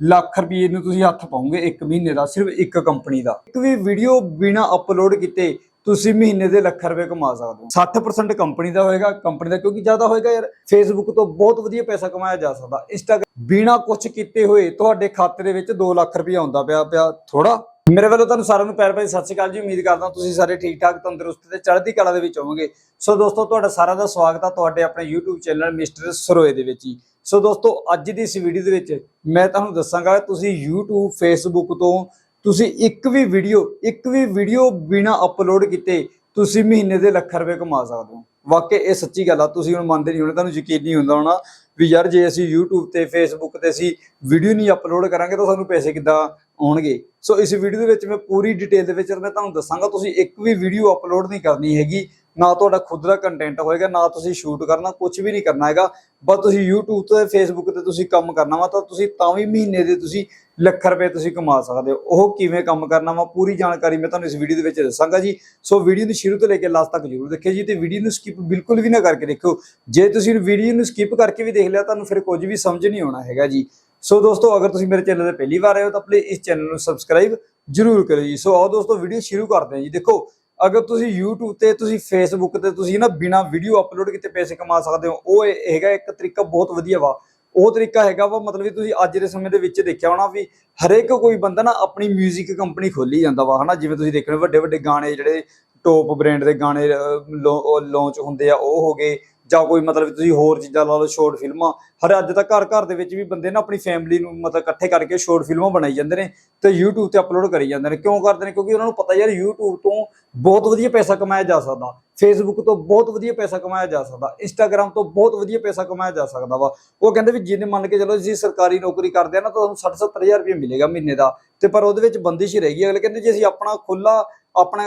ਲੱਖ ਰੁਪਏ ਨੂੰ ਤੁਸੀਂ ਹੱਥ ਪਾਉਂਗੇ ਇੱਕ ਮਹੀਨੇ ਦਾ, ਸਿਰਫ ਇੱਕ ਕੰਪਨੀ ਦਾ। ਇੱਕ ਵੀ ਵੀਡੀਓ ਬਿਨਾ ਅਪਲੋਡ ਕੀਤੇ ਤੁਸੀਂ ਮਹੀਨੇ ਦੇ ਲੱਖ ਰੁਪਏ ਕਮਾ ਸਕਦੇ ਹੋ। 60% ਕੰਪਨੀ ਦਾ ਹੋਏਗਾ ਕੰਪਨੀ ਦਾ ਕਿਉਂਕਿ ਜ਼ਿਆਦਾ ਹੋਏਗਾ ਯਾਰ। ਫੇਸਬੁੱਕ ਤੋਂ ਬਹੁਤ ਵਧੀਆ ਪੈਸਾ ਕਮਾਇਆ ਜਾ ਸਕਦਾ। ਇੰਸਟਾਗ੍ਰਾਮ ਬਿਨਾ ਕੁਝ ਕੀਤੇ ਹੋਏ ਤੁਹਾਡੇ ਖਾਤੇ ਦੇ ਵਿੱਚ 2 ਲੱਖ ਰੁਪਏ ਆਉਂਦਾ ਪਿਆ ਪਿਆ ਥੋੜਾ ਮੇਰੇ ਵੱਲੋਂ ਤੁਹਾਨੂੰ ਸਾਰਿਆਂ ਨੂੰ ਪਿਆਰ ਭਰੀ ਸਤਿ ਸ਼੍ਰੀ ਅਕਾਲ ਜੀ। ਉਮੀਦ ਕਰਦਾ ਤੁਸੀਂ ਸਾਰੇ ਠੀਕ ਠਾਕ ਤੰਦਰੁਸਤ ਤੇ ਚੜ੍ਹਦੀ ਕਲਾ ਦੇ ਵਿੱਚ ਹੋਵੋਗੇ। ਸੋ ਦੋਸਤੋ, ਤੁਹਾਡਾ ਸਾਰਿਆਂ ਦਾ ਸਵਾਗਤ ਆ ਤੁਹਾਡੇ ਆਪਣੇ YouTube ਚੈਨਲ ਮਿਸਟਰ ਸਰੋਏ ਦੇ ਵਿੱਚ ਹੀ। ਸੋ ਦੋਸਤੋ, ਅੱਜ ਦੀ ਇਸ ਵੀਡੀਓ ਦੇ ਵਿੱਚ ਮੈਂ ਤੁਹਾਨੂੰ ਦੱਸਾਂਗਾ ਤੁਸੀਂ YouTube, Facebook ਤੋਂ ਤੁਸੀਂ ਇੱਕ ਵੀ ਵੀਡੀਓ ਇੱਕ ਵੀ ਵੀਡੀਓ ਬਿਨਾ ਅਪਲੋਡ ਕੀਤੇ ਤੁਸੀਂ ਮਹੀਨੇ ਦੇ ਲੱਖ ਰੁਪਏ ਕਮਾ ਸਕਦੇ ਹੋ। ਵਾਕਈ ਇਹ ਸੱਚੀ ਗੱਲ ਆ, ਤੁਸੀਂ ਹੁਣ ਮੰਨਦੇ ਨਹੀਂ ਹੋਣੇ, ਤੁਹਾਨੂੰ ਯਕੀਨ ਨਹੀਂ ਹੁੰਦਾ ਹੋਣਾ ਵੀ ਯਾਰ ਜੇ ਅਸੀਂ YouTube ਤੇ, Facebook ਤੇ ਅਸੀਂ ਵੀਡੀਓ ਨਹੀਂ ਅਪਲੋਡ ਕਰਾਂਗੇ ਤਾਂ ਸਾਨੂੰ ਪੈਸੇ ਕਿੱਦਾਂ ਆਉਣਗੇ। ਸੋ ਇਸ ਵੀਡੀਓ ਦੇ ਵਿੱਚ ਮੈਂ ਪੂਰੀ ਡਿਟੇਲ ਦੇ ਵਿੱਚ ਮੈਂ ਤੁਹਾਨੂੰ ਦੱਸਾਂਗਾ, ਤੁਸੀਂ ਇੱਕ ਵੀ ਵੀਡੀਓ ਅਪਲੋਡ ਨਹੀਂ ਕਰਨੀ ਹੈਗੀ। ਨਾ ਤੁਹਾਡਾ ਖੁਦ ਦਾ ਕੰਟੈਂਟ ਹੋਏਗਾ, ਨਾ ਤੁਸੀਂ ਸ਼ੂਟ ਕਰਨਾ ਕੁਝ ਵੀ ਨਹੀਂ ਕਰਨਾ ਹੈਗਾ। ਬਸ ਤੁਸੀਂ YouTube ਤੇ, Facebook ਤੇ ਤੁਸੀਂ ਕੰਮ ਕਰਨਾ ਵਾ, ਤਾਂ ਤੁਸੀਂ ਤਾਂ ਵੀ ਮਹੀਨੇ ਦੇ ਤੁਸੀਂ ਲੱਖ ਰੁਪਏ ਤੁਸੀਂ ਕਮਾ ਸਕਦੇ ਹੋ। ਉਹ ਕਿਵੇਂ ਕੰਮ ਕਰਨਾ ਵਾ, ਪੂਰੀ ਜਾਣਕਾਰੀ ਮੈਂ ਤੁਹਾਨੂੰ ਇਸ ਵੀਡੀਓ ਦੇ ਵਿੱਚ ਦੱਸਾਂਗਾ ਜੀ। ਸੋ ਵੀਡੀਓ ਨੂੰ ਸ਼ੁਰੂ ਤੋਂ ਲੈ ਕੇ ਲਾਸਟ ਤੱਕ ਜਰੂਰ ਦੇਖਿਓ ਜੀ, ਤੇ ਵੀਡੀਓ ਨੂੰ ਸਕਿਪ ਬਿਲਕੁਲ ਵੀ ਨਾ ਕਰਕੇ ਦੇਖਿਓ। ਜੇ ਤੁਸੀਂ ਵੀਡੀਓ ਨੂੰ ਸਕਿਪ ਕਰਕੇ ਵੀ ਦੇਖ ਲਿਆ, ਤੁਹਾਨੂੰ ਫਿਰ ਕੁਝ ਵੀ ਸਮਝ ਨਹੀਂ ਆਉਣਾ ਹੈਗਾ ਜੀ। ਸੋ ਦੋਸਤੋ, ਅਗਰ ਤੁਸੀਂ ਮੇਰੇ ਚੈਨਲ ਤੇ ਪਹਿਲੀ ਵਾਰ ਆਏ ਹੋ, ਤਾਂ ਪਲੀਜ਼ ਇਸ ਚੈਨਲ ਨੂੰ ਸਬਸਕ੍ਰਾਈਬ ਜਰੂਰ ਕਰਿਓ ਜੀ। ਸੋ ਆਓ ਦੋਸਤੋ ਵੀਡੀਓ ਸ਼ੁਰੂ ਕਰਦੇ ਹਾਂ ਜੀ। ਦੇਖੋ ਅਗਰ ਤੁਸੀਂ YouTube ਤੇ, ਤੁਸੀਂ Facebook ਤੇ ਤੁਸੀਂ ਨਾ ਬਿਨਾ ਵੀਡੀਓ ਅਪਲੋਡ ਕੀਤੇ ਪੈਸੇ ਕਮਾ ਸਕਦੇ ਹੋ, ਉਹ ਇਹ ਹੈਗਾ ਇੱਕ ਤਰੀਕਾ ਬਹੁਤ ਵਧੀਆ ਵਾ। ਉਹ ਤਰੀਕਾ ਹੈਗਾ ਵਾ, ਮਤਲਬ ਵੀ ਤੁਸੀਂ ਅੱਜ ਦੇ ਸਮੇਂ ਦੇ ਵਿੱਚ ਦੇਖਿਆ ਹੋਣਾ ਵੀ ਹਰੇਕ ਕੋਈ ਬੰਦਾ ਨਾ ਆਪਣੀ 뮤직 ਕੰਪਨੀ ਖੋਲੀ ਜਾਂਦਾ ਵਾ, ਹਨਾ? ਜਿਵੇਂ ਤੁਸੀਂ ਦੇਖਣੇ ਵੱਡੇ ਵੱਡੇ ਗਾਣੇ ਜਿਹੜੇ ਟੋਪ ਬ੍ਰਾਂਡ ਦੇ ਗਾਣੇ ਲਾਂਚ ਹੁੰਦੇ ਆ, ਉਹ ਹੋ ਗਏ। ਜਾਂ ਕੋਈ ਮਤਲਬ ਤੁਸੀਂ ਹੋਰ ਚੀਜ਼ਾਂ ਲਾ ਲਓ ਸ਼ੋਰਟ ਫਿਲਮਾਂ, ਹਰ ਅੱਜ ਤੱਕ ਘਰ ਘਰ ਦੇ ਵਿੱਚ ਵੀ ਬੰਦੇ ਨਾ ਆਪਣੀ ਫੈਮਿਲੀ ਨੂੰ ਮਤਲਬ ਇਕੱਠੇ ਕਰਕੇ ਸ਼ੋਰਟ ਫਿਲਮਾਂ ਬਣਾਈ ਜਾਂਦੇ ਨੇ ਤੇ YouTube ਤੇ ਅਪਲੋਡ ਕਰੀ ਜਾਂਦੇ ਨੇ। ਕਿਉਂ ਕਰਦੇ ਨੇ? ਕਿਉਂਕਿ ਉਹਨਾਂ ਨੂੰ ਪਤਾ ਯਾਰ YouTube ਤੋਂ ਬਹੁਤ ਵਧੀਆ ਪੈਸਾ ਕਮਾਇਆ ਜਾ ਸਕਦਾ। ਫੇਸਬੁੱਕ ਤੋਂ ਬਹੁਤ ਵਧੀਆ ਪੈਸਾ ਕਮਾਇਆ ਜਾ ਸਕਦਾ, Instagram ਤੋਂ ਬਹੁਤ ਵਧੀਆ ਪੈਸਾ ਕਮਾਇਆ ਜਾ ਸਕਦਾ ਵਾ। ਉਹ ਕਹਿੰਦੇ ਵੀ ਜਿਹਨੇ ਮੰਨ ਕੇ ਚਲੋ ਅਸੀਂ ਸਰਕਾਰੀ ਨੌਕਰੀ ਕਰਦੇ ਆ ਨਾ, ਤਾਂ ਤੁਹਾਨੂੰ 60 70000 ਰੁਪਏ ਮਿਲੇਗਾ ਮਹੀਨੇ ਦਾ। ਤੇ ਪਰ ਉਹਦੇ ਵਿੱਚ ਬੰਦਿਸ਼ ਹੀ ਰਹੇਗੀ ਅਗਲੇ ਕਹਿੰਦੇ ਜੇ ਅਸੀਂ ਆਪਣਾ ਖੁੱਲਾ ਆਪਣਾ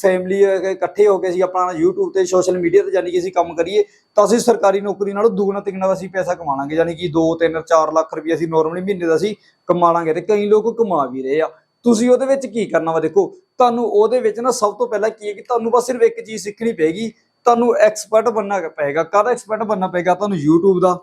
ਫੈਮਿਲੀ ਇਕੱਠੇ ਹੋ ਕੇ ਅਸੀਂ ਆਪਣਾ YouTube ਤੇ ਸੋਸ਼ਲ ਮੀਡੀਆ ਤੇ ਜਾਨੀ ਕਿ ਅਸੀਂ ਕੰਮ ਕਰੀਏ, ਤਾਂ ਅਸੀਂ ਸਰਕਾਰੀ ਨੌਕਰੀ ਨਾਲੋਂ ਦੁੱਗਣਾ ਤਿੱਗਣਾ ਅਸੀਂ ਪੈਸਾ ਕਮਾਵਾਂਗੇ ਯਾਨੀ ਕਿ 2 3 4 ਲੱਖ ਰੁਪਏ ਅਸੀਂ ਨਾਰਮਲੀ ਮਹੀਨੇ ਦਾ ਅਸੀਂ ਕਮਾ ਲਾਂਗੇ ਤੇ ਕਈ ਲੋਕ ਕਮਾ ਵੀ ਰਹੇ ਆ। ਤੁਸੀਂ ਉਹਦੇ ਵਿੱਚ ਕੀ ਕਰਨਾ ਵਾ ਦੇਖੋ, ਤੁਹਾਨੂੰ ਉਹਦੇ ਵਿੱਚ ਨਾ ਸਭ ਤੋਂ ਪਹਿਲਾਂ ਕੀ ਹੈ ਕਿ ਤੁਹਾਨੂੰ ਬਸ ਸਿਰਫ ਇੱਕ ਚੀਜ਼ ਸਿੱਖਣੀ ਪਏਗੀ, ਤੁਹਾਨੂੰ ਐਕਸਪਰਟ ਬਣਨਾ ਪਏਗਾ। ਕਾਹਦਾ ਐਕਸਪਰਟ ਬਣਨਾ ਪਏਗਾ? ਤੁਹਾਨੂੰ YouTube ਦਾ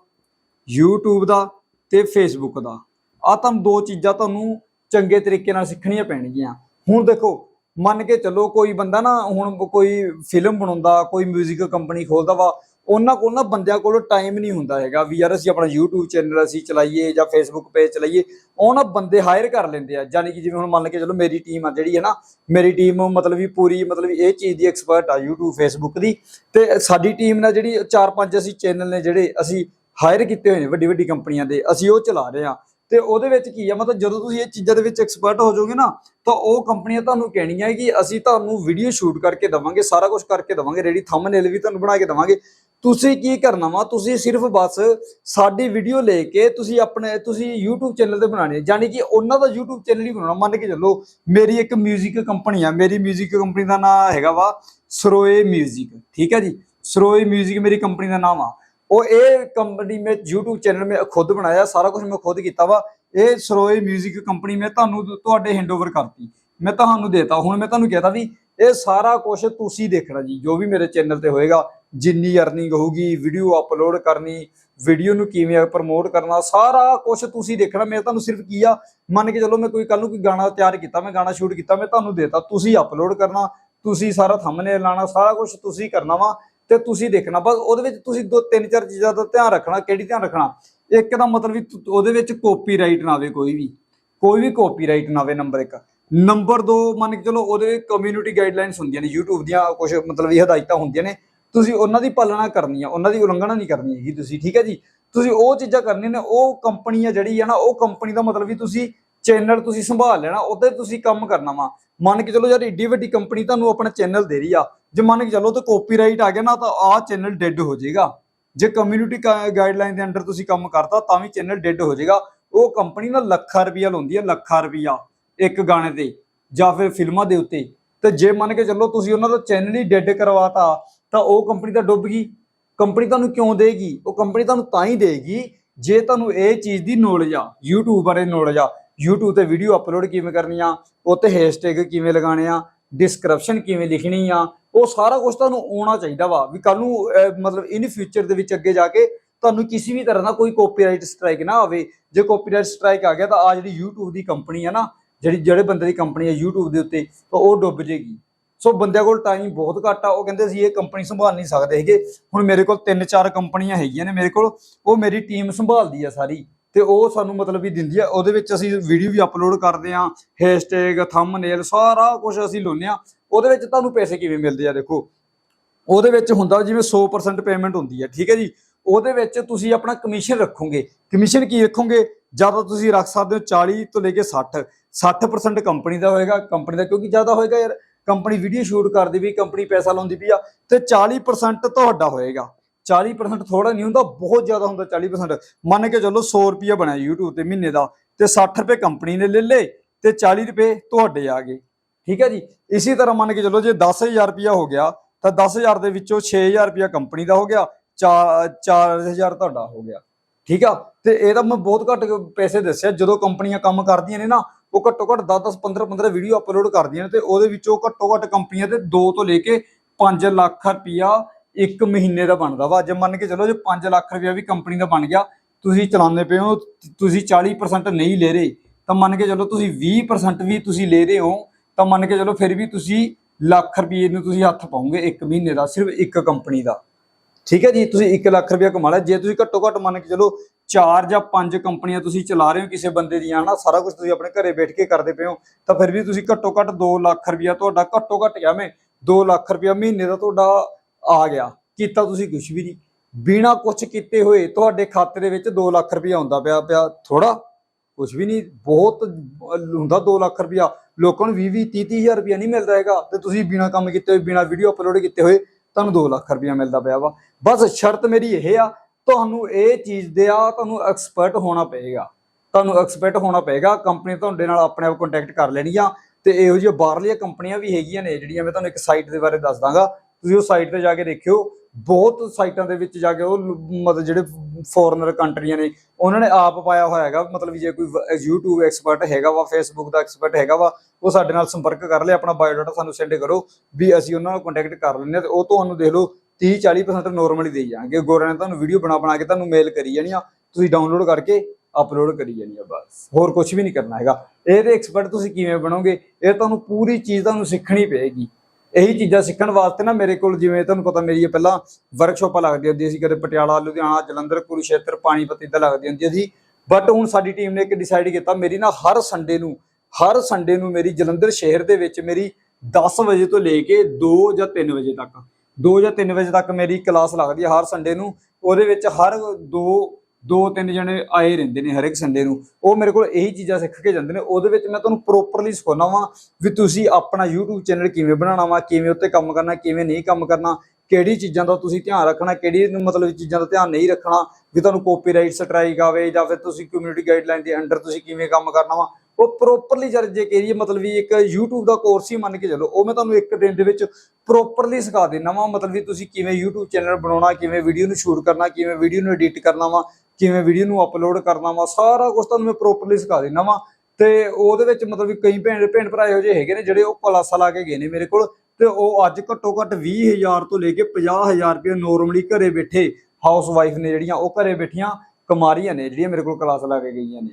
YouTube ਦਾ ਤੇ Facebook ਦਾ। ਆ ਤੁਹਾਨੂੰ ਦੋ ਚੀਜ਼ਾਂ ਤੁਹਾਨੂੰ ਚੰਗੇ ਤਰੀਕੇ ਨਾਲ ਸਿੱਖਣੀਆਂ ਪੈਣਗੀਆਂ। ਹੁਣ ਦੇਖੋ, ਮੰਨ ਕੇ ਚੱਲੋ ਕੋਈ ਬੰਦਾ ਨਾ, ਹੁਣ ਕੋਈ ਫਿਲਮ ਬਣਾਉਂਦਾ, ਕੋਈ 뮤직 ਕੰਪਨੀ ਖੋਲਦਾ ਵਾ ਉਹਨਾਂ ਕੋਲ ਨਾ ਬੰਦਿਆਂ ਕੋਲ ਟਾਈਮ ਨਹੀਂ ਹੁੰਦਾ ਹੈਗਾ। ਵੀ ਯਾਰ ਅਸੀਂ ਆਪਣਾ YouTube ਚੈਨਲ ਅਸੀਂ ਚਲਾਈਏ ਜਾਂ Facebook ਪੇਜ ਚਲਾਈਏ, ਉਹ ਨਾ ਬੰਦੇ ਹਾਇਰ ਕਰ ਲੈਂਦੇ ਆ। ਯਾਨੀ ਕਿ ਜਿਵੇਂ ਹੁਣ ਮੰਨ ਕੇ ਚਲੋ ਮੇਰੀ ਟੀਮ ਆ ਜਿਹੜੀ ਹੈ ਨਾ, ਮੇਰੀ ਟੀਮ ਮਤਲਬ ਵੀ ਪੂਰੀ ਮਤਲਬ ਇਹ ਚੀਜ਼ ਦੀ ਐਕਸਪਰਟ ਆ YouTube, Facebook ਦੀ। ਤੇ ਸਾਡੀ ਟੀਮ ਨਾਲ ਜਿਹੜੀ ਚਾਰ ਪੰਜ ਅਸੀਂ ਚੈਨਲ ਨੇ ਜਿਹੜੇ ਅਸੀਂ ਹਾਇਰ ਕੀਤੇ ਹੋਏ ਨੇ ਵੱਡੀ ਵੱਡੀ ਕੰਪਨੀਆਂ ਦੇ, ਅਸੀਂ ਉਹ ਚਲਾ ਰਹੇ ਆ। ਤੇ ਉਹਦੇ ਵਿੱਚ ਕੀ ਆ, ਮਤਲਬ ਜਦੋਂ ਤੁਸੀਂ ਇਹ ਚੀਜ਼ਾਂ ਦੇ ਵਿੱਚ ਐਕਸਪਰਟ ਹੋ ਜਾਓਗੇ ਨਾ, ਤਾਂ ਉਹ ਕੰਪਨੀਆਂ ਤੁਹਾਨੂੰ ਕਹਿਣੀਆਂ ਕਿ ਅਸੀਂ ਤੁਹਾਨੂੰ ਵੀਡੀਓ ਸ਼ੂਟ ਕਰਕੇ ਦਵਾਂਗੇ, ਸਾਰਾ ਕੁਝ ਕਰਕੇ ਦਵਾਂਗੇ ਰੈਡੀ ਥੰਬਨੇਲ ਵੀ ਤੁਹਾਨੂੰ ਬਣਾ ਕੇ ਦਵਾਂਗੇ। ਤੁਸੀਂ ਕੀ ਕਰਨਾ ਵਾ ਤੁਸੀਂ ਸਿਰਫ ਬਸ ਸਾਡੀ ਵੀਡੀਓ ਲੈ ਕੇ ਤੁਸੀਂ ਆਪਣੇ ਤੁਸੀਂ YouTube ਚੈਨਲ ਤੇ ਬਣਾਣੀ ਹੈ ਯਾਨੀ ਕਿ ਉਹਨਾਂ ਦਾ YouTube ਚੈਨਲ ਹੀ ਬਣਾਉਣਾ ਮੰਨ ਕੇ ਚੱਲੋ ਮੇਰੀ ਇੱਕ 뮤직 ਕੰਪਨੀ ਆ ਮੇਰੀ 뮤직 ਕੰਪਨੀ ਦਾ ਨਾਮ ਹੈਗਾ ਵਾ ਸਰੋਏ 뮤직 ਠੀਕ ਹੈ ਜੀ ਸਰੋਏ 뮤직 ਮੇਰੀ ਕੰਪਨੀ ਦਾ ਨਾਮ ਆ ਉਹ ਇਹ ਕੰਪਨੀ ਮੈਂ YouTube ਚੈਨਲ ਮੈਂ ਖੁਦ ਬਣਾਇਆ ਸਾਰਾ ਕੁਝ ਮੈਂ ਖੁਦ ਕੀਤਾ ਵਾ ਇਹ ਸਰੋਏ 뮤직 ਕੰਪਨੀ ਮੈਂ ਤੁਹਾਨੂੰ ਤੁਹਾਡੇ ਹੈਂਡਓਵਰ ਕਰਤੀ ਮੈਂ ਤੁਹਾਨੂੰ ਦੇਤਾ ਹੁਣ ਮੈਂ ਤੁਹਾਨੂੰ ਕਹਿਤਾ ਵੀ ਇਹ ਸਾਰਾ ਕੁਝ ਤੁਸੀਂ ਦੇਖਣਾ ਜੀ ਜੋ ਵੀ ਮੇਰੇ ਚੈਨਲ ਤੇ ਹੋਏਗਾ ਜਿੰਨੀ ਅਰਨਿੰਗ ਹੋਊਗੀ ਵੀਡੀਓ ਅਪਲੋਡ ਕਰਨੀ ਵੀਡੀਓ ਨੂੰ ਕਿਵੇਂ ਪ੍ਰਮੋਟ ਕਰਨਾ, ਸਾਰਾ ਕੁਝ ਤੁਸੀਂ ਦੇਖਣਾ। ਮੈਂ ਤੁਹਾਨੂੰ ਸਿਰਫ ਕੀ ਆ, ਮੰਨ ਕੇ ਚੱਲੋ ਮੈਂ ਕੋਈ ਕੱਲ ਨੂੰ ਕੋਈ ਗਾਣਾ ਤਿਆਰ ਕੀਤਾ, ਮੈਂ ਗਾਣਾ ਸ਼ੂਟ ਕੀਤਾ, ਮੈਂ ਤੁਹਾਨੂੰ ਦੇਤਾ, ਤੁਸੀਂ ਅਪਲੋਡ ਕਰਨਾ, ਤੁਸੀਂ ਸਾਰਾ ਥੰਬਨੇਲ ਲਾਣਾ ਸਾਰਾ ਕੁਝ ਤੁਸੀਂ ਕਰਨਾ ਵਾ ਤੇ ਤੁਸੀਂ ਦੇਖਣਾ। ਬਸ ਉਹਦੇ ਵਿੱਚ ਤੁਸੀਂ ਦੋ, ਤਿੰਨ, ਚਾਰ ਚੀਜ਼ਾਂ ਦਾ ਧਿਆਨ ਰੱਖਣਾ, ਕਿਹੜੀ ਧਿਆਨ ਰੱਖਣਾ? ਇੱਕ ਦਾ ਮਤਲਬ ਵੀ ਉਹਦੇ ਵਿੱਚ ਕਾਪੀਰਾਈਟ ਨਾ ਆਵੇ ਕੋਈ ਵੀ ਕੋਈ ਵੀ ਕਾਪੀਰਾਈਟ ਨਾ ਆਵੇ ਨੰਬਰ 1 ਨੰਬਰ 2 ਮੰਨ ਕੇ ਚਲੋ ਉਹਦੇ ਕਮਿਊਨਿਟੀ ਗਾਈਡਲਾਈਨਸ ਹੁੰਦੀਆਂ ਨੇ, YouTube ਦੀਆਂ ਕੁਝ ਮਤਲਬ ਇਹ ਹਦਾਇਤਾਂ ਹੁੰਦੀਆਂ ਨੇ ਤੁਸੀਂ ਉਹਨਾਂ ਦੀ ਪਾਲਣਾ ਕਰਨੀ ਆ, ਉਹਨਾਂ ਦੀ ਉਲੰਘਣਾ ਨਹੀਂ ਕਰਨੀ ਹੈਗੀ ਤੁਸੀਂ, ਠੀਕ ਹੈ ਜੀ? ਤੁਸੀਂ ਉਹ ਚੀਜ਼ਾਂ ਕਰਨੀਆਂ ਨੇ, ਉਹ ਕੰਪਨੀ ਆ ਜਿਹੜੀ ਆ ਨਾ, ਉਹ ਕੰਪਨੀ ਦਾ ਮਤਲਬ ਵੀ ਤੁਸੀਂ ਚੈਨਲ ਤੁਸੀਂ ਸੰਭਾਲ ਲੈਣਾ, ਉਹਦੇ ਤੁਸੀਂ ਕੰਮ ਕਰਨਾ ਵਾ। ਮੰਨ ਕੇ ਚਲੋ ਯਾਰ, ਏਡੀ ਵੱਡੀ ਕੰਪਨੀ ਤੁਹਾਨੂੰ ਆਪਣਾ ਚੈਨਲ ਦੇ ਰਹੀ ਆ, ਜੇ ਮੰਨ ਕੇ ਚਲੋ ਤਾਂ ਕਾਪੀਰਾਈਟ ਆ ਗਿਆ ਨਾ, ਤਾਂ ਆਹ ਚੈਨਲ ਡੈੱਡ ਹੋ ਜਾਏਗਾ। ਜੇ ਕਮਿਊਨਿਟੀ ਗਾਈਡਲਾਈਨ ਦੇ ਅੰਡਰ ਤੁਸੀਂ ਕੰਮ ਕਰਤਾ, ਤਾਂ ਵੀ ਚੈਨਲ ਡੈੱਡ ਹੋ ਜਾਏਗਾ। ਉਹ ਕੰਪਨੀ ਨਾ ਲੱਖਾਂ ਰੁਪਈਆ ਲਾਉਂਦੀ ਹੈ ਲੱਖਾਂ ਰੁਪਈਆ ਇੱਕ ਗਾਣੇ ਤੇ, ਜਾਂ ਫਿਰ ਫਿਲਮਾਂ ਦੇ ਉੱਤੇ। ਤੇ ਜੇ ਮੰਨ ਕੇ ਚੱਲੋ ਤੁਸੀਂ ਉਹਨਾਂ ਦਾ ਚੈਨਲ ਹੀ ਡੈੱਡ ਕਰਵਾਤਾ ਤਾਂ ਉਹ ਕੰਪਨੀ ਤਾਂ ਡੁੱਬ ਗਈ। ਕੰਪਨੀ ਤੁਹਾਨੂੰ ਕਿਉਂ ਦੇਗੀ? ਉਹ ਕੰਪਨੀ ਤੁਹਾਨੂੰ ਤਾਂ ਹੀ ਦੇਗੀ ਜੇ ਤੁਹਾਨੂੰ ਇਹ ਚੀਜ਼ ਦੀ ਨੌਲੇਜ ਆ, YouTube ਬਾਰੇ ਨੌਲੇਜ ਆ। YouTube ਤੇ ਵੀਡੀਓ ਅਪਲੋਡ ਕਿਵੇਂ ਕਰਨੀ ਆ? ਉੱਤੇ ਹੈਸ਼ਟੈਗ ਕਿਵੇਂ ਲਗਾਣੇ ਆ? ਡਿਸਕ੍ਰਿਪਸ਼ਨ ਕਿਵੇਂ ਲਿਖਣੀ ਆ? ਉਹ ਸਾਰਾ ਕੁਝ ਤੁਹਾਨੂੰ ਆਉਣਾ ਚਾਹੀਦਾ ਵਾ ਵੀ ਕੱਲ ਨੂੰ ਮਤਲਬ ਇਨ ਫਿਊਚਰ ਦੇ ਵਿੱਚ ਅੱਗੇ ਜਾ ਕੇ ਤੁਹਾਨੂੰ ਕਿਸੇ ਵੀ ਤਰ੍ਹਾਂ ਦਾ ਕੋਈ ਕਾਪੀਰਾਈਟ ਸਟ੍ਰਾਈਕ ਨਾ ਆਵੇ। ਜੇ ਕਾਪੀਰਾਈਟ ਸਟ੍ਰਾਈਕ ਆ ਗਿਆ ਤਾਂ ਆ ਜਿਹੜੀ YouTube ਦੀ ਕੰਪਨੀ ਆ ਨਾ, ਜਿਹੜੀ, ਜਿਹੜੇ ਬੰਦੇ ਦੀ ਕੰਪਨੀ ਆ YouTube ਦੇ ਉੱਤੇ, ਤਾਂ ਉਹ ਡੁੱਬ ਜੇਗੀ। ਸੋ ਬੰਦਿਆਂ ਕੋਲ ਟਾਈਮ ਬਹੁਤ ਘੱਟ ਆ। ਉਹ ਕਹਿੰਦੇ ਸੀ, ਇਹ ਕੰਪਨੀ ਸੰਭਾਲ ਨਹੀਂ ਸਕਦੇ ਹੈਗੇ। ਹੁਣ ਮੇਰੇ ਕੋਲ ਤਿੰਨ ਚਾਰ ਕੰਪਨੀਆਂ ਹੈਗੀਆਂ ਨੇ ਮੇਰੇ ਕੋਲ। ਉਹ ਮੇਰੀ ਟੀਮ ਸੰਭਾਲਦੀ ਆ ਸਾਰੀ। ਤੇ ਉਹ ਸਾਨੂੰ ਮਤਲਬ ਵੀ ਦਿੰਦੀ ਆ। ਉਹਦੇ ਵਿੱਚ ਅਸੀਂ ਵੀਡੀਓ ਵੀ ਅਪਲੋਡ ਕਰਦੇ ਆ। ਹੈਸ਼ਟੈਗ ਥੰਬਨੇਲ ਸਾਰਾ ਕੁਝ ਅਸੀਂ ਲਾਉਂਦੇ ਆ। ਉਹਦੇ ਵਿੱਚ ਤੁਹਾਨੂੰ ਪੈਸੇ ਕਿਵੇਂ ਮਿਲਦੇ ਆ ਦੇਖੋ। ਉਹਦੇ ਵਿੱਚ ਹੁੰਦਾ ਜਿਵੇਂ 100% ਪੇਮੈਂਟ ਹੁੰਦੀ ਹੈ ਠੀਕ ਹੈ ਜੀ? ਉਹਦੇ ਵਿੱਚ ਤੁਸੀਂ ਆਪਣਾ ਕਮਿਸ਼ਨ ਰੱਖੋਗੇ। ਕਮਿਸ਼ਨ ਕੀ ਰੱਖੋਗੇ? ਜ਼ਿਆਦਾ ਤੁਸੀਂ ਰੱਖ ਸਕਦੇ ਹੋ 40 ਤੋਂ ਲੈ ਕੇ 60 60% ਕੰਪਨੀ ਦਾ ਹੋਏਗਾ। ਕੰਪਨੀ ਦਾ ਕਿਉਂਕਿ ਜ਼ਿਆਦਾ ਹੋਏਗਾ ਯਾਰ। ਕੰਪਨੀ ਵੀਡੀਓ ਸ਼ੂਟ ਕਰਦੀ ਵੀ, ਕੰਪਨੀ ਪੈਸਾ ਲਾਉਂਦੀ ਵੀ ਆ, ਤੇ 40% ਤੁਹਾਡਾ ਹੋਏਗਾ। 40% ਥੋੜਾ ਨਹੀਂ ਹੁੰਦਾ, ਬਹੁਤ ਜ਼ਿਆਦਾ ਹੁੰਦਾ 40% ਮੰਨ ਕੇ ਚੱਲੋ 100 ਰੁਪਿਆ ਬਣਿਆ YouTube ਤੇ ਮਹੀਨੇ ਦਾ, ਤੇ 60 ਰੁਪਏ ਕੰਪਨੀ ਨੇ ਲੈ ਲੇ ਤੇ 40 ਰੁਪਏ ਤੁਹਾਡੇ ਆ ਗਏ। ਠੀਕ ਹੈ ਜੀ? ਇਸੇ ਤਰ੍ਹਾਂ ਮੰਨ ਕੇ ਚੱਲੋ ਜੇ 10000 ਰੁਪਿਆ ਹੋ ਗਿਆ, ਤਾਂ 10000 ਦੇ ਵਿੱਚੋਂ 6000 ਰੁਪਿਆ ਕੰਪਨੀ ਦਾ ਹੋ ਗਿਆ 4 4000 ਤੁਹਾਡਾ ਹੋ ਗਿਆ। ਠੀਕ ਆ? ਤੇ ਇਹ ਤਾਂ ਮੈਂ ਬਹੁਤ ਘੱਟ ਪੈਸੇ ਦੱਸਿਆ, ਜਦੋਂ ਕੰਪਨੀਆਂ ਕੰਮ ਕਰਦੀਆਂ ਨੇ ਨਾ ਉਹ ਘੱਟੋ ਘੱਟ 10 10 15 15 ਵੀਡੀਓ ਅਪਲੋਡ ਕਰਦੀਆਂ ਨੇ ਤੇ ਉਹਦੇ ਵਿੱਚੋਂ ਘੱਟੋ ਘੱਟ ਕੰਪਨੀਆਂ ਤੇ 2 ਤੋਂ ਲੈ ਕੇ 5 ਲੱਖ ਰੁਪਿਆ ਇੱਕ ਮਹੀਨੇ ਦਾ ਬਣਦਾ ਵਾ। ਜੇ ਮੰਨ ਕੇ ਚਲੋ ਜੇ 5 ਲੱਖ ਰੁਪਇਆ ਵੀ ਕੰਪਨੀ ਦਾ ਬਣ ਗਿਆ, ਤੁਸੀਂ ਚਲਾਉਂਦੇ ਪਏ ਹੋ ਤੁਸੀਂ 40% ਨਹੀਂ ਲੈ ਰਹੇ, ਤਾਂ ਮੰਨ ਕੇ ਚਲੋ ਤੁਸੀਂ 20% ਵੀ ਤੁਸੀਂ ਲੈ ਰਹੇ ਹੋ, ਤਾਂ ਮੰਨ ਕੇ ਚਲੋ ਫਿਰ ਵੀ ਤੁਸੀਂ ਲੱਖ ਰੁਪਏ ਨੂੰ ਤੁਸੀਂ ਹੱਥ ਪਾਉਂਗੇ ਇੱਕ ਮਹੀਨੇ ਦਾ, ਸਿਰਫ ਇੱਕ ਕੰਪਨੀ ਦਾ। ਠੀਕ ਹੈ ਜੀ, ਤੁਸੀਂ 1 ਲੱਖ ਰੁਪਇਆ ਕਮਾ ਲਿਆ। ਜੇ ਤੁਸੀਂ ਘੱਟੋ ਘੱਟ ਮੰਨ ਕੇ ਚਲੋ ਚਾਰ ਜਾਂ ਪੰਜ ਕੰਪਨੀਆਂ ਤੁਸੀਂ ਚਲਾ ਰਹੇ ਹੋ ਕਿਸੇ ਬੰਦੇ ਦੀਆਂ, ਹਨਾ, ਸਾਰਾ ਕੁਝ ਤੁਸੀਂ ਆਪਣੇ ਘਰੇ ਬੈਠ ਕੇ ਕਰਦੇ ਪਏ ਹੋ, ਤਾਂ ਫਿਰ ਵੀ ਤੁਸੀਂ ਘੱਟੋ ਘੱਟ 2 ਲੱਖ ਰੁਪਇਆ ਤੁਹਾਡਾ ਘੱਟੋ ਘੱਟ ਗਿਆ ਮੈਂ 2 ਲੱਖ ਰੁਪਇਆ ਮਹੀਨੇ ਦਾ ਤੁਹਾਡਾ ਆ ਗਿਆ। ਕੀਤਾ ਤੁਸੀਂ ਕੁਝ ਵੀ ਨਹੀਂ। ਬਿਨਾ ਕੁਝ ਕੀਤੇ ਹੋਏ ਤੁਹਾਡੇ ਖਾਤੇ ਦੇ ਵਿੱਚ 2 ਲੱਖ ਰੁਪਇਆ ਆਉਂਦਾ ਪਿਆ ਪਿਆ ਥੋੜਾ ਕੁਝ ਵੀ ਨਹੀਂ, ਬਹੁਤ ਹੁੰਦਾ 2 ਲੱਖ ਰੁਪਇਆ। ਲੋਕਾਂ ਨੂੰ 20 20 30 ਹਜ਼ਾਰ ਰੁਪਇਆ ਨਹੀਂ ਮਿਲਦਾ ਹੈਗਾ। ਤੇ ਤੁਸੀਂ ਬਿਨਾ ਕੰਮ ਕੀਤੇ ਹੋਏ, ਬਿਨਾ ਵੀਡੀਓ ਅਪਲੋਡ ਕੀਤੇ ਹੋਏ ਤੁਹਾਨੂੰ 2 ਲੱਖ ਰੁਪਇਆ ਮਿਲਦਾ ਪਿਆ ਵਾ। ਬਸ ਸ਼ਰਤ ਮੇਰੀ ਇਹ ਆ, ਤੁਹਾਨੂੰ ਇਹ ਚੀਜ਼ ਦੇ ਆ, ਤੁਹਾਨੂੰ ਐਕਸਪਰਟ ਹੋਣਾ ਪਏਗਾ। ਤੁਹਾਨੂੰ ਐਕਸਪਰਟ ਹੋਣਾ ਪਏਗਾ ਕੰਪਨੀ ਤੁਹਾਡੇ ਨਾਲ ਆਪਣੇ ਆਪ ਕੰਟੈਕਟ ਕਰ ਲੈਣੀ ਆ। ਤੇ ਇਹੋ ਜਿਹੀਆਂ ਬਾਹਰਲੀਆਂ ਕੰਪਨੀਆਂ ਵੀ ਹੈਗੀਆਂ ਨੇ, ਜਿਹੜੀਆਂ ਮੈਂ ਤੁਹਾਨੂੰ ਇੱਕ ਸਾਈਟ ਦੇ ਬਾਰੇ ਦੱਸ ਦਾਂਗਾ। ਤੁਸੀਂ ਉਹ ਸਾਈਟ ਤੇ ਜਾ ਕੇ ਦੇਖਿਓ। ਬਹੁਤ ਸਾਈਟਾਂ ਦੇ ਵਿੱਚ ਜਾ ਕੇ ਉਹ ਮਤਲਬ ਜਿਹੜੇ ਫੋਰਨਰ ਕੰਟਰੀਆਂ ਨੇ, ਉਹਨਾਂ ਨੇ ਆਪ ਪਾਇਆ ਹੋਇਆ ਹੈਗਾ, ਮਤਲਬ ਵੀ ਜੇ ਕੋਈ ਵ- YouTube ਐਕਸਪਰਟ ਹੈਗਾ ਵਾ, Facebook ਦਾ ਐਕਸਪਰਟ ਹੈਗਾ ਵਾ, ਉਹ ਸਾਡੇ ਨਾਲ ਸੰਪਰਕ ਕਰ ਲਿਆ ਆਪਣਾ ਬਾਇਓਡਾਟਾ ਸਾਨੂੰ ਸੈਂਡ ਕਰੋ, ਵੀ ਅਸੀਂ ਉਹਨਾਂ ਨਾਲ ਕੰਟੈਕਟ ਕਰ ਲੈਂਦੇ ਹਾਂ ਤੇ ਉਹ ਤੁਹਾਨੂੰ ਦੇਖ ਲਓ 30 40% ਨਾਰਮਲੀ ਦੇਈ ਜਾਣਗੇ। ਗੋਰਿਆਂ ਨੇ ਤੁਹਾਨੂੰ ਵੀਡੀਓ ਬਣਾ ਬਣਾ ਕੇ ਤੁਹਾਨੂੰ ਮੇਲ ਕਰੀ ਜਾਣੀ ਆ, ਤੁਸੀਂ ਡਾਊਨਲੋਡ ਕਰਕੇ ਅਪਲੋਡ ਕਰੀ ਜਾਣੀ ਆ ਬਸ। ਹੋਰ ਕੁਝ ਵੀ ਨਹੀਂ ਕਰਨਾ ਹੈਗਾ। ਇਹਦੇ ਐਕਸਪਰਟ ਤੁਸੀਂ ਕਿਵੇਂ ਬਣੋਗੇ? ਇਹ ਤੁਹਾਨੂੰ ਪੂਰੀ ਚੀਜ਼ ਤੁਹਾਨੂੰ ਸਿੱਖਣੀ ਪਏਗੀ। ਇਹੀ ਚੀਜ਼ਾਂ ਸਿੱਖਣ ਵਾਸਤੇ ਨਾ ਮੇਰੇ ਕੋਲ ਜਿਵੇਂ ਤੁਹਾਨੂੰ ਪਤਾ ਮੇਰੀ ਇਹ ਪਹਿਲਾਂ ਵਰਕਸ਼ਾਪਾਂ ਲੱਗਦੀਆਂ ਹੁੰਦੀਆਂ ਸੀ, ਕਦੇ ਪਟਿਆਲਾ, ਲੁਧਿਆਣਾ, ਜਲੰਧਰ ਕੁਰੂਸ਼ੇਤਰ ਪਾਣੀਪਤ ਇਦਾਂ ਲੱਗਦੀਆਂ ਹੁੰਦੀਆਂ ਸੀ। ਬਟ ਹੁਣ ਸਾਡੀ ਟੀਮ ਨੇ ਇੱਕ ਡਿਸਾਈਡ ਕੀਤਾ, ਮੇਰੀ ਨਾ ਹਰ ਸੰਡੇ ਨੂੰ, ਹਰ ਸੰਡੇ ਨੂੰ ਮੇਰੀ ਜਲੰਧਰ ਸ਼ਹਿਰ ਦੇ ਵਿੱਚ ਮੇਰੀ 10 ਵਜੇ ਤੋਂ ਲੈ ਕੇ 2 ਜਾਂ 3 ਵਜੇ ਤੱਕ 2 ਜਾਂ 3 ਵਜੇ ਤੱਕ ਮੇਰੀ ਕਲਾਸ ਲੱਗਦੀ ਹੈ ਹਰ ਸੰਡੇ ਨੂੰ। ਉਹਦੇ ਵਿੱਚ ਹਰ ਦੋ ਦੋ ਤਿੰਨ ਜਣੇ ਆਏ ਰਹਿੰਦੇ ਨੇ ਹਰ ਇੱਕ ਸੰਡੇ ਨੂੰ। ਉਹ ਮੇਰੇ ਕੋਲ ਇਹੀ ਚੀਜ਼ਾਂ ਸਿੱਖ ਕੇ ਜਾਂਦੇ ਨੇ। ਉਹਦੇ ਵਿੱਚ ਮੈਂ ਤੁਹਾਨੂੰ ਪ੍ਰੋਪਰਲੀ ਸਿਖਾਉਣਾ ਵਾਂ ਵੀ ਤੁਸੀਂ ਆਪਣਾ YouTube ਚੈਨਲ ਕਿਵੇਂ ਬਣਾਉਣਾ ਵਾ, ਕਿਵੇਂ ਉੱਤੇ ਕੰਮ ਕਰਨਾ, ਕਿਵੇਂ ਨਹੀਂ ਕੰਮ ਕਰਨਾ, ਕਿਹੜੀ ਚੀਜ਼ਾਂ ਦਾ ਤੁਸੀਂ ਧਿਆਨ ਰੱਖਣਾ, ਕਿਹੜੀ ਮਤਲਬ ਚੀਜ਼ਾਂ ਦਾ ਧਿਆਨ ਨਹੀਂ ਰੱਖਣਾ, ਵੀ ਤੁਹਾਨੂੰ ਕਾਪੀਰਾਈਟ ਸਟ੍ਰਾਈਕ ਆਵੇ ਜਾਂ ਫਿਰ ਤੁਸੀਂ ਕਮਿਊਨਿਟੀ ਗਾਈਡਲਾਈਨ ਦੇ ਅੰਡਰ ਤੁਸੀਂ ਕਿਵੇਂ ਕੰਮ ਕਰਨਾ ਵਾ। ਉਹ ਪ੍ਰੋਪਰਲੀ ਜਰ ਜੇ ਕਹੀਏ ਮਤਲਬ ਵੀ ਇੱਕ YouTube ਦਾ ਕੋਰਸ ਹੀ ਮੰਨ ਕੇ ਚੱਲੋ, ਉਹ ਮੈਂ ਤੁਹਾਨੂੰ ਇੱਕ ਦਿਨ ਦੇ ਵਿੱਚ ਪ੍ਰੋਪਰਲੀ ਸਿਖਾ ਦੇਣਾ ਵਾ। ਮਤਲਬ ਵੀ ਤੁਸੀਂ ਕਿਵੇਂ YouTube ਚੈਨਲ ਬਣਾਉਣਾ, ਕਿਵੇਂ ਵੀਡੀਓ ਨੂੰ ਸ਼ੂਟ ਕਰਨਾ, ਕਿਵੇਂ ਵੀਡੀਓ ਨੂੰ ਐਡਿਟ ਕਰਨਾ ਵਾ। ਕਿਵੇਂ ਵੀਡੀਓ ਨੂੰ ਅਪਲੋਡ ਕਰਨਾ ਵਾ, ਸਾਰਾ ਕੁਝ ਤੁਹਾਨੂੰ ਮੈਂ ਪ੍ਰੋਪਰਲੀ ਸਿਖਾ ਦੇਣਾ ਵਾ। ਤੇ ਉਹਦੇ ਵਿੱਚ ਮਤਲਬ ਵੀ ਕਈ ਭੈਣ ਭੈਣ ਭਰਾ ਇਹੋ ਜਿਹੇ ਹੈਗੇ ਨੇ ਜਿਹੜੇ ਉਹ ਕਲਾਸਾਂ ਲਾ ਕੇ ਗਏ ਨੇ ਮੇਰੇ ਕੋਲ। ਤੇ ਉਹ ਅੱਜ ਘੱਟੋ ਘੱਟ 20000 ਤੋਂ ਲੈ ਕੇ 50000 ਰੁਪਏ ਨੋਰਮਲੀ ਘਰੇ ਬੈਠੇ ਹਾਊਸ ਵਾਈਫ ਨੇ ਜਿਹੜੀਆਂ, ਉਹ ਘਰੇ ਬੈਠੀਆਂ ਕਮਾਰੀਆਂ ਨੇ ਜਿਹੜੀਆਂ ਮੇਰੇ ਕੋਲ ਕਲਾਸ ਲਾ ਕੇ ਗਈਆਂ ਨੇ।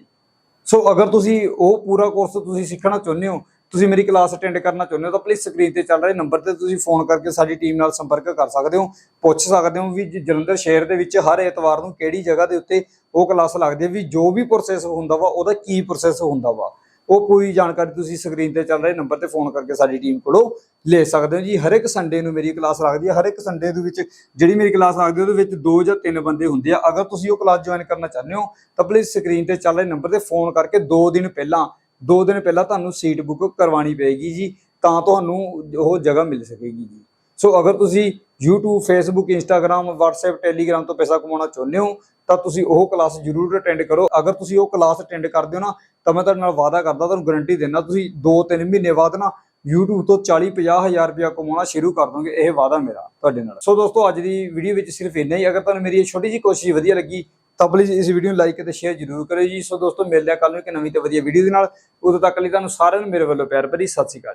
ਸੋ ਅਗਰ ਤੁਸੀਂ ਉਹ ਪੂਰਾ ਕੋਰਸ ਤੁਸੀਂ ਸਿੱਖਣਾ ਚਾਹੁੰਦੇ ਹੋ ਤੁਸੀਂ ਮੇਰੀ ਕਲਾਸ ਅਟੈਂਡ ਕਰਨਾ ਚਾਹੁੰਦੇ ਹੋ ਤਾਂ ਪਲੀਜ਼ ਸਕਰੀਨ ਤੇ ਚੱਲ ਰਹੇ ਨੰਬਰ ਤੇ ਤੁਸੀਂ ਫੋਨ ਕਰਕੇ ਸਾਡੀ ਟੀਮ ਨਾਲ ਸੰਪਰਕ ਕਰ ਸਕਦੇ ਹੋ, ਪੁੱਛ ਸਕਦੇ ਹੋ ਵੀ ਜ- ਜਲੰਧਰ ਸ਼ਹਿਰ ਦੇ ਵਿੱਚ ਹਰ ਐਤਵਾਰ ਨੂੰ ਕਿਹੜੀ ਜਗ੍ਹਾ ਦੇ ਉੱਤੇ ਉਹ ਕਲਾਸ ਲੱਗਦੀ ਹੈ ਵੀ ਜੋ ਵੀ ਪ੍ਰੋਸੈਸ ਹੁੰਦਾ ਵਾ ਉਹਦਾ ਕੀ ਪ੍ਰੋਸੈਸ ਹੁੰਦਾ ਵਾ। ਉਹ ਪੂਰੀ ਜਾਣਕਾਰੀ ਤੁਸੀਂ ਸਕਰੀਨ ਤੇ ਚੱਲ ਰਹੇ ਨੰਬਰ ਤੇ ਫੋਨ ਕਰਕੇ ਸਾਡੀ ਟੀਮ ਕੋਲੋਂ ਲੈ ਸਕਦੇ ਹੋ ਜੀ। ਹਰ ਇੱਕ ਸੰਡੇ ਨੂੰ ਮੇਰੀ ਕਲਾਸ ਲੱਗਦੀ ਹੈ। ਹਰ ਇੱਕ ਸੰਡੇ ਦੇ ਵਿੱਚ ਜਿਹੜੀ ਮੇਰੀ ਕਲਾਸ ਲੱਗਦੀ ਹੈ, ਉਹਦੇ ਵਿੱਚ ਦੋ ਜਾਂ ਤਿੰਨ ਬੰਦੇ ਹੁੰਦੇ ਆ। ਅਗਰ ਤੁਸੀਂ ਉਹ ਕਲਾਸ ਜੁਆਇਨ ਕਰਨਾ ਚਾਹੁੰਦੇ ਹੋ ਤਾਂ ਪਲੀਜ਼ ਸਕਰੀਨ ਤੇ ਚੱਲ ਰਹੇ ਨੰਬਰ ਤੇ ਫੋਨ ਕਰਕੇ 2 ਦਿਨ ਪਹਿਲਾਂ 2 ਦਿਨ ਪਹਿਲਾਂ ਤੁਹਾਨੂੰ ਸੀਟ ਬੁੱਕ ਕਰਵਾਉਣੀ ਪਏਗੀ ਜੀ, ਤਾਂ ਤੁਹਾਨੂੰ ਉਹ ਜਗ੍ਹਾ ਮਿਲ ਸਕੇਗੀ ਜੀ। ਸੋ ਅਗਰ ਤੁਸੀਂ YouTube, Facebook, Instagram, WhatsApp, Telegram ਤੋਂ ਪੈਸਾ ਕਮਾਉਣਾ ਚਾਹੁੰਦੇ ਹੋ, ਤਾਂ ਤੁਸੀਂ ਉਹ ਕਲਾਸ ਜ਼ਰੂਰ ਅਟੈਂਡ ਕਰੋ। ਅਗਰ ਤੁਸੀਂ ਉਹ ਕਲਾਸ ਅਟੈਂਡ ਕਰਦੇ ਹੋ ਨਾ, ਤਾਂ ਮੈਂ ਤੁਹਾਡੇ ਨਾਲ ਵਾਅਦਾ ਕਰਦਾ, ਤੁਹਾਨੂੰ ਗਾਰੰਟੀ ਦਿੰਦਾ, ਤੁਸੀਂ 2-3 ਮਹੀਨੇ ਬਾਅਦ ਨਾ YouTube ਤੋਂ 40-50 ਹਜ਼ਾਰ ਰੁਪਇਆ ਕਮਾਉਣਾ ਸ਼ੁਰੂ ਕਰ ਦੋਗੇ, ਇਹ ਵਾਅਦਾ ਮੇਰਾ ਤੁਹਾਡੇ ਨਾਲ। ਸੋ ਦੋਸਤੋ, ਅੱਜ ਦੀ ਵੀਡੀਓ ਵਿੱਚ ਸਿਰਫ ਇੰਨਾ ਹੀ। ਅਗਰ ਤੁਹਾਨੂੰ ਮੇਰੀ ਇਹ ਛੋਟੀ ਜਿਹੀ ਕੋਸ਼ਿਸ਼ ਵਧੀਆ ਲੱਗੀ ਤਾਂ ਪਲੀਜ਼ ਇਸ ਵੀਡੀਓ ਨੂੰ ਲਾਈਕ ਅਤੇ ਸ਼ੇਅਰ ਜ਼ਰੂਰ ਕਰਿਓ ਜੀ। ਸੋ ਦੋਸਤੋ, ਮਿਲਦੇ ਆ ਕੱਲ ਨੂੰ ਇੱਕ ਨਵੀਂ ਤੇ ਵਧੀਆ ਵੀਡੀਓ ਦੇ ਨਾਲ। ਉਦੋਂ ਤੱਕ ਲਈ ਤੁਹਾਨੂੰ ਸਾਰਿਆਂ ਨੂੰ ਮੇਰੇ ਵੱਲੋਂ ਪਿਆਰ ਭਰੀ ਸਤਿ ਸ਼੍ਰੀ ਅਕਾਲ।